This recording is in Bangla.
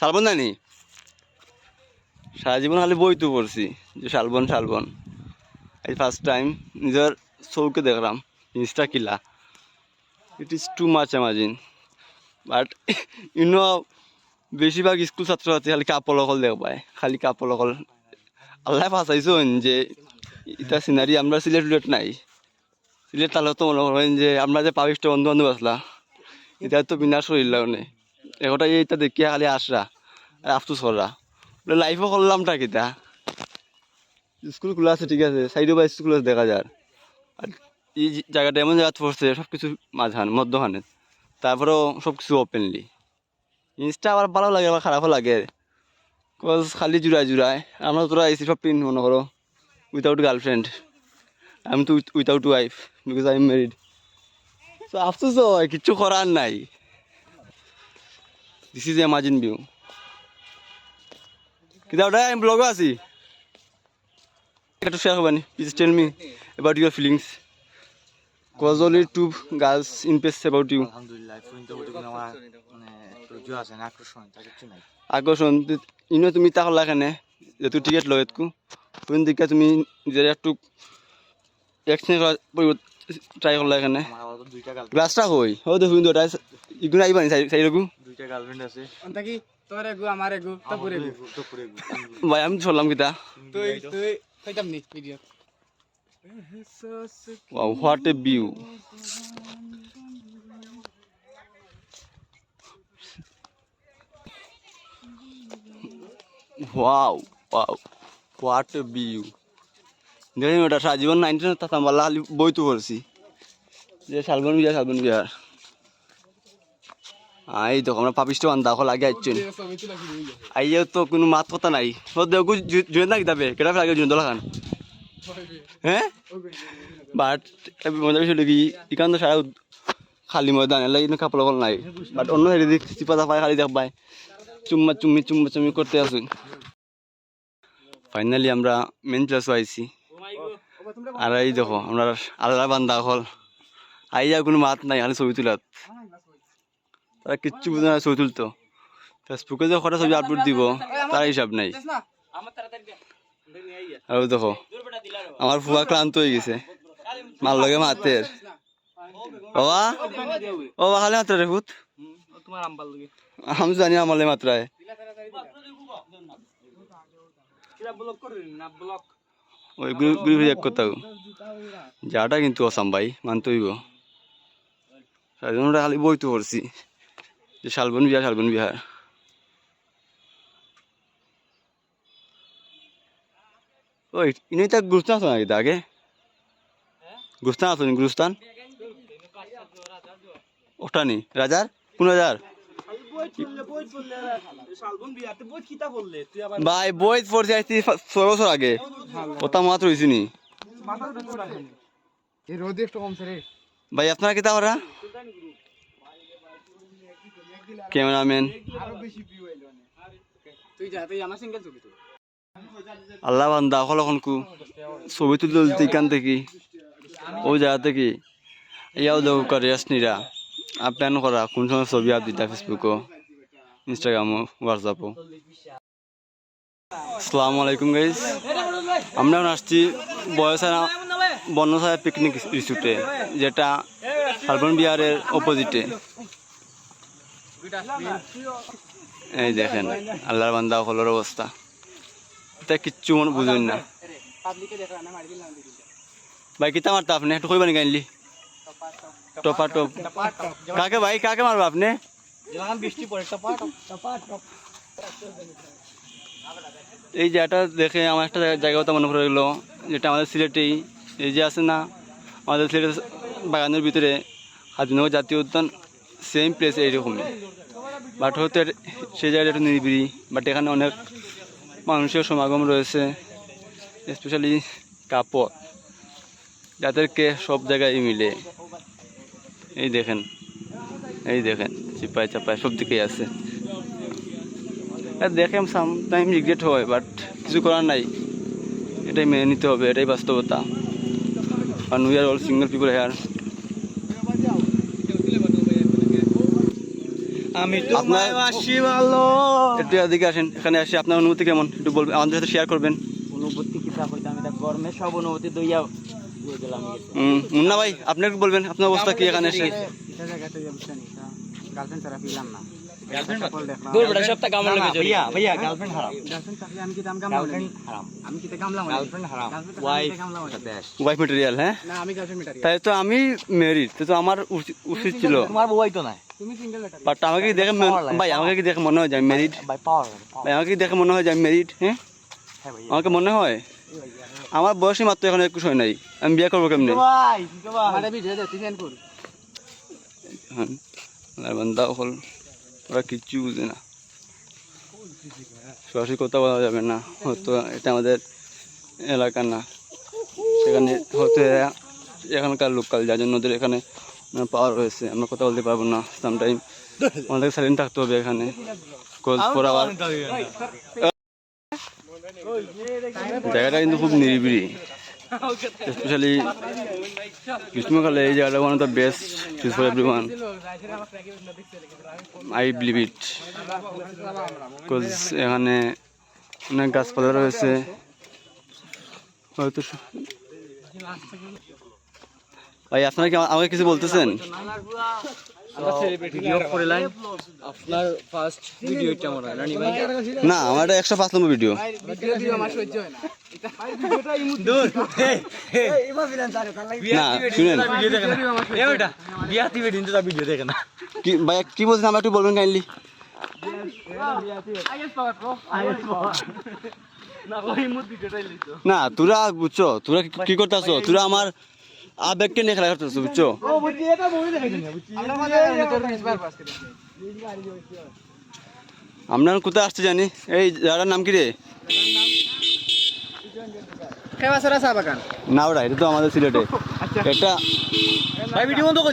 শালবন জানি? সারা জীবন খালি বইতে পড়ছি, যে শালবন শালবন। এই ফার্স্ট টাইম নিজের চৌকে দেখলাম জিনিসটা কিলা। It is too much amazing but you know বেশিরভাগ স্কুল ছাত্রছাত্রী খালি কাপড় অকল দেখবায়। খালি কাপড় অকল আল্লাহ ফাঁসাইছেন যে, এটা সিনারি আমরা সিলেট উলেট নাই। সিলেট তাহলে তো মনে করেন যে, আমরা যে পাবিষ্ট বন্ধু বান্ধব আসলা এটা তো বিনাশ হইল নেই এগোটা এইটা দেখিয়া খালি আসরা, আর আফসুস করা লাইফও করলামটা কিতা স্কুল খোলা আছে, ঠিক আছে সাইডে বা স্কুল আছে, দেখা যায় আর এই জায়গাটা এমন জায়গা পড়ছে সব কিছু মাঝখানে, মধ্যখানে। তারপরেও সব কিছু ওপেনলি জিনিসটা আবার ভালো লাগে, আবার খারাপও লাগে। কজ খালি জুড়ায় জুড়ায়। আমরা তোরা এসি সব পিন মনে করো উইথাউট গার্লফ্রেন্ড আমি তো without wife because I am married তো আফসোস হয়, কিচ্ছু করার নাই। দিস ইজ এমাজিন ভিউ কিন্তু ওটা আমি ব্লগও আছি একটু share করবানি please tell me about your feelings cause only to girls impress about you আকর্ষণ ইনো তুমি তা করলা কেনে যেহেতু টিকেট লয় একটু তুমি দিকে তুমি নিজের একটু এক্সচেঞ্জ ট্রাই করলা এখানে গ্লাসটা কই ও দেখুন ওটা ইগুলো আইবা নি সাইড দুইটা গার্লফ্রেন্ড আছে। অন্তাকি তোর এগু আমার এগু তোর এগু। তো পুরে ভাই আমি চললাম কিতা? তুই তুই কইতাম নি video Wow, what a view. Wow, wow, what a view. দেখেন ওটা সাজীবন নাইনটিন তাতাম বাল্লা খালি বইতে পড়ছি যে শালবন বিহার শালবন বিহার। আই দেখো আমরা পাপিষ্ট ছবি তুলা কি হইল আইয়াও তো কোনো মাত কথা নাই। ও দেখো জুনে না কিতাবে কেটা ফেলে জুনে দোলা খান? হ্যাঁ? বাট মজা বিষয় কি ইকান তো সারা খালি ময়দান এলাই কিন্তু কাপড় লগল নাই। বাট অন্য হেরি দিক চিপা চাপাই খালি দেখ পাই। চুম্মা চুম্মি চুম্মা চুম্মি করতে আসুন ফাইনালি আমরা মেন প্লেসও আইছি। আর এই দেখো, আমরা আল্লাহ বান্দা হল। আইয়া কোনো মাত নাই, খালি ছবি তুলাত। তারা কিচ্ছু বুঝে না, ছবি তুলতো। ফেসবুকে যে কটা ছবি আপলোড দিব, তার হিসাব নাই। আর দেখো আমার ফুয়া ক্লান্ত হয়ে গেছে। মাল লগে মাতের বাবা বাবা, খালি মাত্রা রে ভূত। আমি জানি আমার মাত্রায় ওই গ্রুপ এক কোথাও যাটা কিন্তু অসাম ভাই মানতে হইব। সাধারণটা খালি বইতে পড়ছি যে শালবন বিহার শালবন বিহার। ওই ইনি তা গুরুস্থান আছে নাকি তা আগে? গুরুস্থান আছে গুরুস্থান ওটা নি রাজার? কোন রাজার? ভাই বই পড়ছি আসছি ছয় বছর আগে। ওটা মাত্র হয়েছি নি ভাই আপনারা কিতা করা ক্যামেরাম্যান আরও বেশি ভিউ আইলো তুই যা তুই আমার সিঙ্গেল ছবি তুই আল্লাহ বান্দা এখন এখন কু। ছবি তুলতে এখান থেকে। ওই জায়গা থেকে। ইয়াও দেখো আসনিরা আর করা, কোন সময় ছবি আপ দিতা ফেসবুকও ইনস্টাগ্রামও হোয়াটসঅ্যাপও আসসালামু আলাইকুম গাইজ আমরা আসছি বয়সারা বন্যসারা পিকনিক রিসোর্টে যেটা শালবন বিহারের অপোজিটে এই দেখেন, আল্লাহর বান্দা হলোর অবস্থা। এটা কিচ্ছু মনে বুঝুন না। ভাই, কিতা মারতা আপনি? একটু কইবানি গাইলি টপা টপ। কাকে ভাই, কাকে মারবা আপনি? বৃষ্টি পড়ে টপা টপ টপা টপ এই দেখে আমার একটা জায়গা- জায়গা কথা মনে পড়ে গেলো, যেটা আমাদের সিলেটেই এই যে আছে না, আমাদের সিলেটের বাগানের ভিতরে হাজিনগর জাতীয় উদ্যান সেম প্লেস এইরকমই। বাট হয়তো সেই জায়গাটা একটু নিরিবিলি। বাট এখানে অনেক মানুষের সমাগম রয়েছে স্পেশালি কাপড়। যাদেরকে সব জায়গায় মিলে। এই দেখেন এই দেখেন চিপাই চাপাই সব দিকেই আছে। দেখে সামটাইম রিগ্রেট হয় বাট কিছু করার নাই। এটাই মেনে নিতে হবে, এটাই বাস্তবতা। আর we are all single people here আমি আপনার ভালো। একটু এদিকে আসেন এখানে আসে আপনার অনুভূতি কেমন? একটু বলবেন আমাদের সাথে শেয়ার করবেন। অনুভূতি কিতা হইতে আমি গরমে সব অনুভূতি দইয়া হুম, মুন্না ভাই আপনি একটু বলবেন আপনার অবস্থা কি এখানে এসে? গার্লফ্রেন্ড ছাড়া পেলাম না। আমি হ্যাঁ? না আমি তো আমি মেরিড তো আমার উচিত ছিল। তোমার বউই তো নাই। বাট আমাকে কি দেখে মন- ভাই আমাকে কি দেখে মনে হয় যে আমি মেরিড ভাই আমাকে কি দেখে মনে হয় যে আমি মেরিড হ্যাঁ? হ্যাঁ আমাকে মনে হয়? আমার বয়সই মাত্র এখন একুশ হয় নাই। আমি বিয়ে করব কেমনি? হ্যাঁ বান্দা হল। ওরা কিচ্ছু বুঝে না। সরাসরি কথা বলা যাবে না। হয়তো এটা আমাদের এলাকা না। সেখানে হয়তো এখানকার লোকাল যার জন্য ওদের এখানে পাওয়ার রয়েছে আমরা কথা বলতে পারব না সামটাইম আমাদের সাইলেন্ট থাকতে হবে এখানে। জায়গাটা কিন্তু খুব নিরিবিলি। স্পেশালি গ্রীষ্মকালে এই জায়গাটা one of the best choose for every one I believe it because এখানে অনেক গাছপালা রয়েছে। হয়তো ভাই আপনারা কি আমাকে কিছু বলতেছেন? আপনার ফার্স্ট ভিডিও এটা মনে হয় না আমার এটা একশো পাঁচ নম্বর ভিডিও হয় কি বলছেন? আমার একটু বলবেন কাইন্ডলি না তোরা বুঝছ তোরা কি- কি করতেছো? তোরা আমার আবেগকে নিয়ে খেলা করতেছো বুঝছ? আমরা আমরা কোথায় আসতে জানি? এই জায়গাটার নাম কি রে? না ওটা এটা তো আমাদের সিলেটে। এটা ভাই ভিডিও বন্ধ কর।